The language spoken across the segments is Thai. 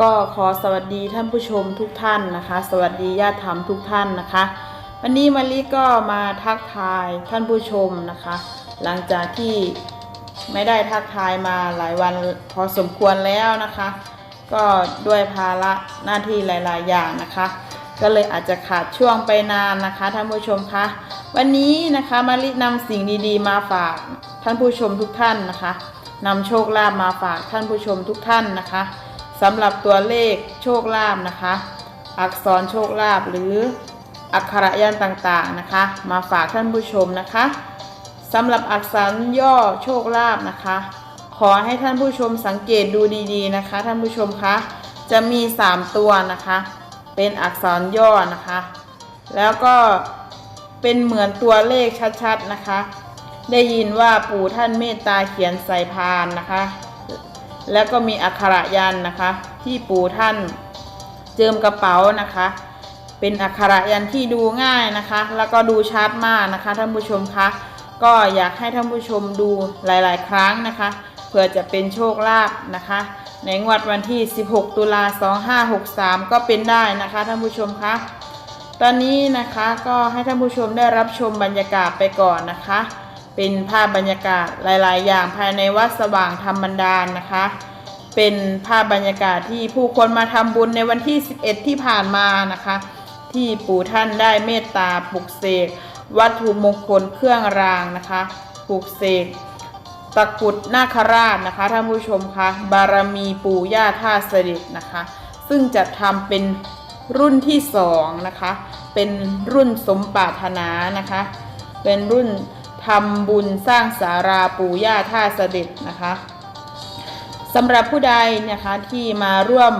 ก็ขอสวัสดีท่านผู้ชมทุกท่านนะคะ สวัสดีญาติธรรมทุกท่านนะคะ วันนี้มารีก็มาทักทายท่านผู้ชมนะคะ หลังจากที่ไม่ได้ทักทายมาหลายวันพอสมควรแล้วนะคะ ก็ด้วยภาระหน้าที่หลาย ๆ อย่างนะคะ ก็เลยอาจจะขาดช่วงไปนานนะคะท่านผู้ชมคะวันนี้นะคะมารินำสิ่งดีๆ มาฝากท่านผู้ชมทุกท่านนะคะนำโชคลาภมาฝากท่านผู้ชมทุกท่านนะคะ สำหรับตัวเลขโชคลาภนะคะ อักษรโชคลาภหรืออักขระยันต์ต่างๆนะคะ มาฝากท่านผู้ชมนะคะสำหรับอักษรย่อโชคลาภนะคะ ขอให้ท่านผู้ชมสังเกตดูดีๆนะคะ ท่านผู้ชมคะจะมี 3 ตัวนะคะ เป็นอักษรย่อนะคะ แล้วก็เป็นเหมือนตัวเลขชัดๆนะคะ ได้ยินว่าปู่ท่านเมตตาเขียนใส่พานนะคะ แล้วก็มีอักขระยันนะคะ ที่ปู่ท่านเจิมกระเป๋านะคะ เป็นอักขระยันที่ดูง่ายนะคะ แล้วก็ดูชัดมากนะคะท่านผู้ชมคะก็อยากให้ท่านผู้ชมดูหลาย ๆ ครั้งนะคะเพื่อจะเป็นโชคลาภนะคะ ในงวดวันที่ 16 ตุลา2563 ก็เป็นได้นะคะท่านผู้ชมคะตอนนี้นะคะก็ให้ท่านผู้ชมได้รับชมบรรยากาศไปก่อนนะคะ เป็นภาพบรรยากาศหลาย ๆ อย่างภายในวัดสว่างธรรมบันดาลนะคะ เป็นภาพบรรยากาศที่ผู้คนมาทำบุญในวันที่ 11 ที่ผ่านมานะคะ ที่ปู่ท่านได้เมตตาปลุกเสกวัตถุมงคลเครื่องรางนะคะปลุกเสกตะกุดนาคราชนะคะท่านผู้ชมคะบารมีปู่ย่าท่าเสด็จนะคะ ซึ่งจะทำเป็นรุ่นที่สองนะคะ เป็นรุ่นสมปรารถนานะคะ เป็นรุ่น ทำบุญสร้างสาราปู่ย่าท่าเสด็จนะคะสำหรับผู้ใดนะคะที่มาร่วม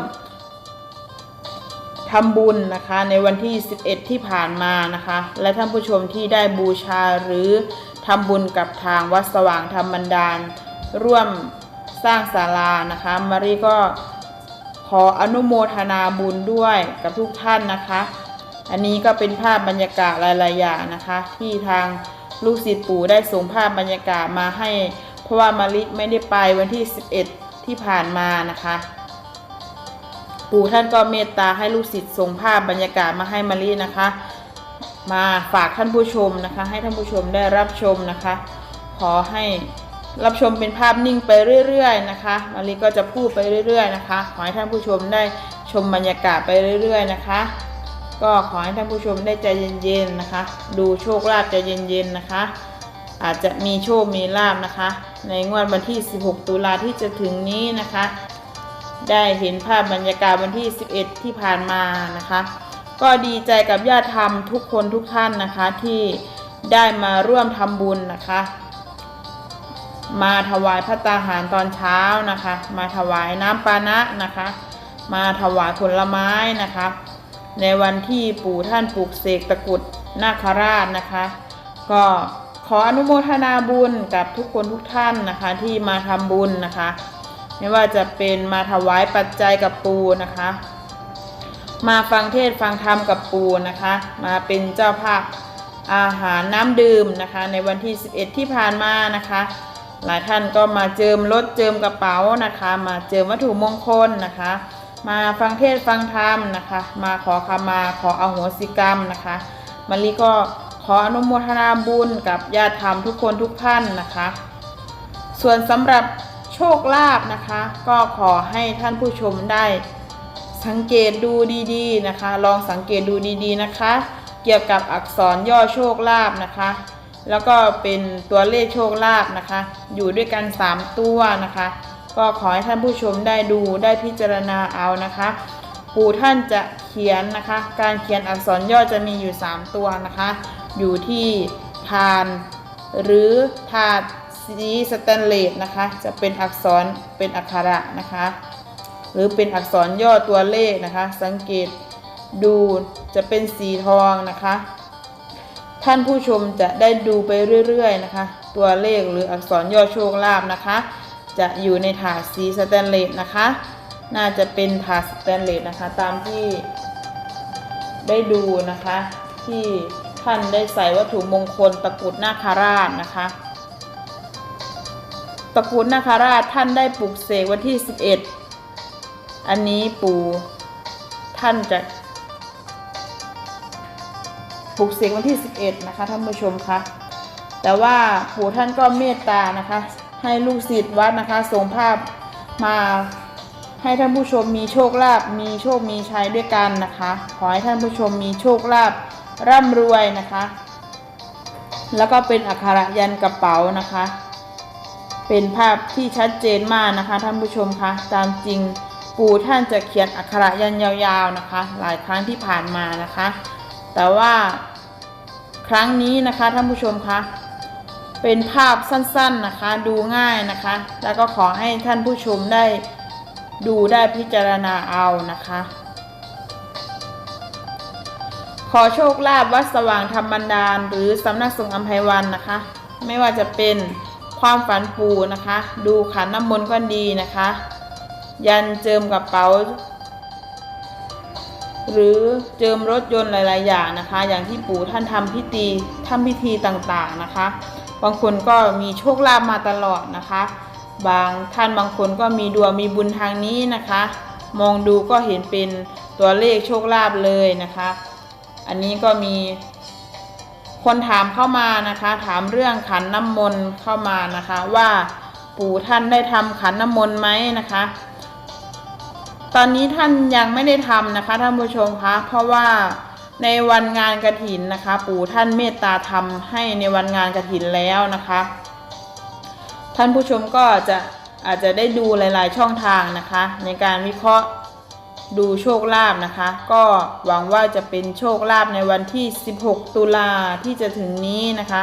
ทำบุญนะคะในวันที่ 11 ที่ผ่านมานะคะ และท่านผู้ชมที่ได้บูชาหรือทำบุญกับทางวัดสว่างธรรมบันดาล ร่วมสร้างศาลานะคะมารีก็ขออนุโมทนาบุญด้วยกับทุกท่านนะคะ อันนี้ก็เป็นภาพบรรยากาศหลายๆอย่างนะคะ ที่ทาง ลูกศิษย์ปู่ได้ส่งภาพบรรยากาศมาให้ เพราะว่ามาริไม่ได้ไปวันที่ 11 ที่ผ่านมานะคะ ปู่ท่านก็เมตตาให้ลูกศิษย์ส่งภาพบรรยากาศมาให้มารีนะคะ มาฝากท่านผู้ชมนะคะ ให้ท่านผู้ชมได้รับชมนะคะ ขอให้รับชมเป็นภาพนิ่งไปเรื่อยๆนะคะมารีก็จะพูดไปเรื่อยๆนะคะ ขอให้ท่านผู้ชมได้ชมบรรยากาศไปเรื่อยๆนะคะ ก็ขอให้ท่านผู้ชมได้ใจเย็นๆนะคะ ดูโชคลาภใจเย็นๆนะคะ อาจจะมีโชคมีลาภนะคะ ในงวดวันที่ 16 ตุลาที่จะถึงนี้นะคะ ได้เห็นภาพบรรยากาศวันที่ 11 ที่ผ่านมานะคะ ก็ดีใจกับญาติธรรมทุกคนทุกท่านนะคะที่ได้มาร่วมทำบุญนะคะ มาถวายพระตาหารตอนเช้านะคะ มาถวายน้ำปานะนะคะ มาถวายผลไม้นะคะ ในวันที่ปู่ท่านปลูกเสกตะกุดนาคราชนะคะ ก็ขออนุโมทนาบุญกับทุกคนทุกท่านนะคะที่มาทำบุญนะคะ ไม่ว่าจะเป็นมาถวายปัจจัยกับปูนะคะ มาฟังเทศฟังธรรมกับปูนะคะ มาเป็นเจ้าภาพอาหารน้ำดื่มนะคะ ในวันที่ 11 ที่ผ่านมานะคะ หลายท่านก็มาเจิมรถเจิมกระเป๋านะคะ มาเจิมวัตถุมงคลนะคะ มาฟังเทศฟังธรรมนะคะ มาขอขมาขออโหสิกรรมนะคะมารีก็ขออนุโมทนาบุญกับญาติธรรมทุกคนทุกท่านนะคะ ส่วนสำหรับโชคลาภนะคะ ก็ขอให้ท่านผู้ชมได้ สังเกตดูดีๆนะคะ ลองสังเกตดูดีๆนะคะ เกี่ยวกับอักษรย่อโชคลาภนะคะ แล้วก็เป็นตัวเลขโชคลาภนะคะ อยู่ด้วยกัน 3 ตัวนะคะ ก็ขอให้ท่านผู้ชมได้ดูได้พิจารณาเอานะคะ ปู่ท่านจะเขียนนะคะ การเขียนอักษรย่อจะมีอยู่ 3 ตัวนะคะ อยู่ที่ทาน หรือถาดสีสแตนเลสนะคะ จะเป็นอักษรเป็นอักขระนะคะ หรือเป็นอักษรย่อตัวเลขนะคะ สังเกตดูจะเป็นสีทองนะคะ ท่านผู้ชมจะได้ดูไปเรื่อยๆนะคะ ตัวเลขหรืออักษรย่อโชคลาภนะคะ จะอยู่ในถาดสีสแตนเลสนะคะ น่าจะเป็นถาดสแตนเลสนะคะ ตามที่ได้ดูนะคะ ที่ท่านได้ใส่วัตถุมงคลตะกุดนาคาราชนะคะ ตะกุดนาคาราชท่านได้ปลุกเสกวันที่ 11 อันนี้ปู่ท่านจะปลุกเสกวันที่ 11 นะคะท่านผู้ชมคะแต่ว่าปู่ท่านก็เมตตานะคะ ให้ลูกศิษย์วัดนะคะส่งภาพมาให้ท่านผู้ชมมีโชคลาภมีโชคมีชัยด้วยกันนะคะ ขอให้ท่านผู้ชมมีโชคลาภร่ำรวยนะคะ แล้วก็เป็นอักขระยันกระเป๋านะคะ เป็นภาพที่ชัดเจนมากนะคะท่านผู้ชมคะตามจริงปู่ท่านจะเขียนอักขระยันยาวๆนะคะ หลายครั้งที่ผ่านมานะคะ แต่ว่าครั้งนี้นะคะท่านผู้ชมคะ เป็นภาพสั้นๆนะคะ ดูง่ายนะคะ แล้วก็ขอให้ท่านผู้ชมได้ดูได้พิจารณาเอานะคะ ขอโชคลาภวัดสว่างธรรมบันดาล หรือสำนักสงฆ์อัมไพวันนะคะ ไม่ว่าจะเป็นความฝันปูนะคะ ดูขันน้ำมนต์ก็ดีนะคะ ยันเจิมกระเป๋า หรือเจิมรถยนต์หลาย ๆ อย่างนะคะ อย่างที่ปู่ท่านทำพิธีทำพิธีต่างๆนะคะ บางคนก็มีโชคลาภมาตลอดนะคะ บางท่านบางคนก็มีดวงมีบุญทางนี้นะคะ มองดูก็เห็นเป็นตัวเลขโชคลาภเลยนะคะ อันนี้ก็มีคนถามเข้ามานะคะ ถามเรื่องขันน้ำมนต์เข้ามานะคะ ว่าปู่ท่านได้ทำขันน้ำมนต์ไหมนะคะ ตอนนี้ท่านยังไม่ได้ทำนะคะท่านผู้ชมคะเพราะว่า ในวันงานกระถินนะคะ ปู่ท่านเมตตาทำให้ในวันงานกระถินแล้วนะคะ ท่านผู้ชมก็จะอาจจะได้ดูหลาย ๆ ช่องทางนะคะ ในการวิเคราะห์ดูโชคลาภนะคะ ก็หวังว่าจะเป็นโชคลาภในวันที่ 16 ตุลาที่จะถึงนี้นะคะ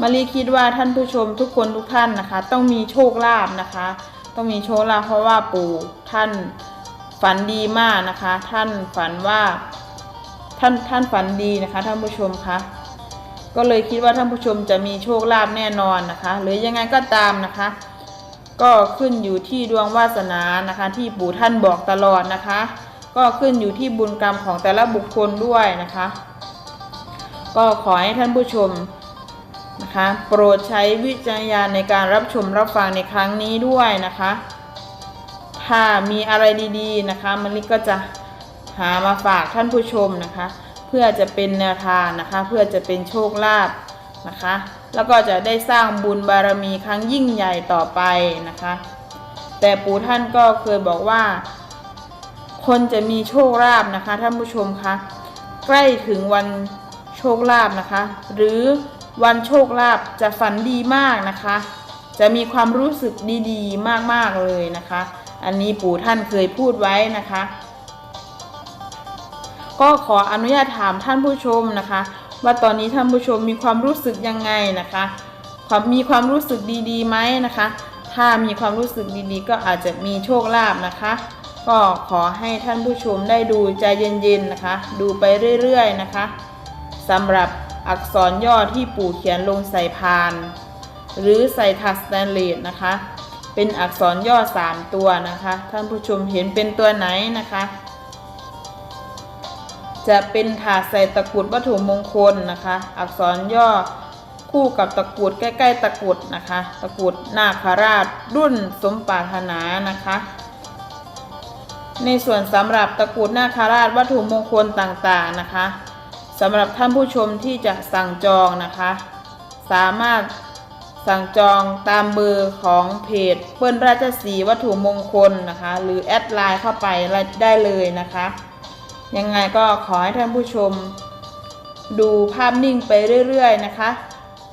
มารีคิดว่าท่านผู้ชมทุกคนทุกท่านนะคะ ต้องมีโชคลาภนะคะ ต้องมีโชคลาภเพราะว่าปู่ท่าน ฝันดีมากนะคะ ท่านฝันว่าท่านท่านฝันดีนะคะ ท่านผู้ชมคะก็เลยคิดว่าท่านผู้ชมจะมีโชคลาภแน่นอนนะคะหรือยังไงก็ตามนะคะ ก็ขึ้นอยู่ที่ดวงวาสนานะคะ ที่ปู่ท่านบอกตลอดนะคะ ก็ขึ้นอยู่ที่บุญกรรมของแต่ละบุคคลด้วยนะคะ ก็ขอให้ท่านผู้ชมนะคะ โปรดใช้วิจารณญาณในการรับชมรับฟังในครั้งนี้ด้วยนะคะ ถ้ามีอะไรดีๆนะคะมะลิก็จะหามาฝากท่านผู้ชมนะคะ เพื่อจะเป็นแนวทางนะคะ เพื่อจะเป็นโชคลาภนะคะ แล้วก็จะได้สร้างบุญบารมีครั้งยิ่งใหญ่ต่อไปนะคะ แต่ปู่ท่านก็เคยบอกว่า คนจะมีโชคลาภนะคะท่านผู้ชมคะใกล้ถึงวันโชคลาภนะคะ หรือวันโชคลาภจะฝันดีมากนะคะ จะมีความรู้สึกดีๆ มากๆเลยนะคะ อันนี้ปู่ท่านเคยพูดไว้นะคะ ก็ขออนุญาตถามท่านผู้ชมนะคะ ว่าตอนนี้ท่านผู้ชมมีความรู้สึกยังไงนะคะความมีความรู้สึกดีๆไหมนะคะ ถ้ามีความรู้สึกดีๆ ก็อาจจะมีโชคลาภนะคะ ก็ขอให้ท่านผู้ชมได้ดูใจเย็นๆนะคะ ดูไปเรื่อยๆนะคะสำหรับอักษรย่อที่ปู่เขียนลงใส่พาน หรือใส่ทัสแตนเลสนะคะ เป็นอักษรย่อ3ตัวนะคะ ท่านผู้ชมเห็นเป็นตัวไหนนะคะ จะเป็นถาดใส่ตะกรุดวัตถุมงคลนะคะ อักษรย่อคู่กับตะกรุดใกล้ ๆ ตะกรุดนะคะ ตะกรุดนาคราชรุ่นสมปรารถนานะคะ ในส่วนสำหรับตะกรุดนาคราชวัตถุมงคลต่างๆนะคะสำหรับท่านผู้ชมที่จะสั่งจองนะคะ สามารถ สั่งจองตามเบอร์ของเพจเปิ้ลราชสีห์วัตถุมงคลนะคะ หรือแอดไลน์เข้าไปได้เลยนะคะ ยังไงก็ขอให้ท่านผู้ชม ดูภาพนิ่งไปเรื่อยๆนะคะ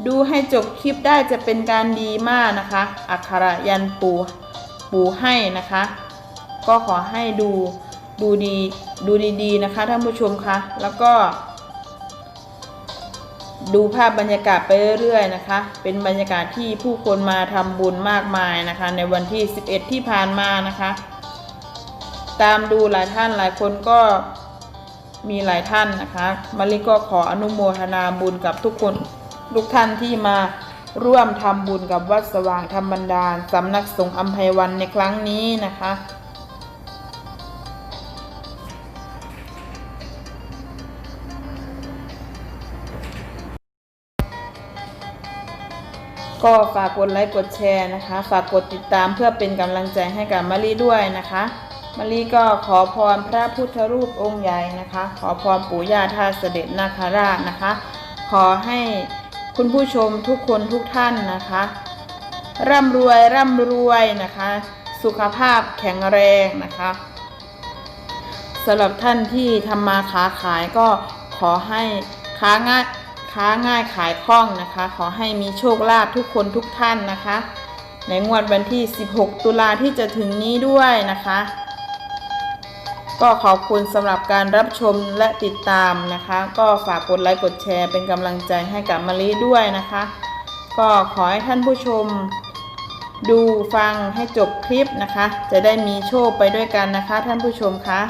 ดูให้จบคลิปได้จะเป็นการดีมากนะคะ อักขระยันปูปูให้นะคะ ก็ขอให้ดูดูดีดูดีๆนะคะท่านผู้ชมคะแล้วก็ ดูภาพบรรยากาศไปเรื่อยๆนะคะ เป็นบรรยากาศที่ผู้คนมาทำบุญมากมายนะคะ ในวันที่ 11 ที่ผ่านมานะคะ ตามดูหลายท่านหลายคนก็มีหลายท่านนะคะมาริก็ขออนุโมทนาบุญกับทุกคนทุกท่านที่มาร่วมทำบุญกับวัดสว่างธรรมบันดาลสำนักสงฆ์อัมไพวันในครั้งนี้นะคะ ก็ฝากกดไลค์กดแชร์นะคะ ฝากกดติดตามเพื่อเป็นกำลังใจให้กับมะลิด้วยนะคะมะลิก็ขอพรพระพุทธรูปองค์ใหญ่นะคะ ขอพรปู่ย่าท่าเสด็จนาคราชนะคะ ขอให้คุณผู้ชมทุกคนทุกท่านนะคะ ร่ำรวยร่ำรวยนะคะ สุขภาพแข็งแรงนะคะสำหรับท่านที่ทำมาค้าขายก็ขอให้ค้าง่าย ค้าง่ายขายคล่องนะคะ ขอให้มีโชคลาภทุกคนทุกท่านนะคะ ในงวดวันที่ 16 ตุลาที่จะถึงนี้ด้วยนะคะ ก็ขอบคุณสำหรับการรับชมและติดตามนะคะ ก็ฝากกดไลค์กดแชร์เป็นกำลังใจให้กับมะลิด้วยนะคะ ก็ขอให้ท่านผู้ชมดูฟังให้จบคลิปนะคะ จะได้มีโชคไปด้วยกันนะคะ ท่านผู้ชมคะ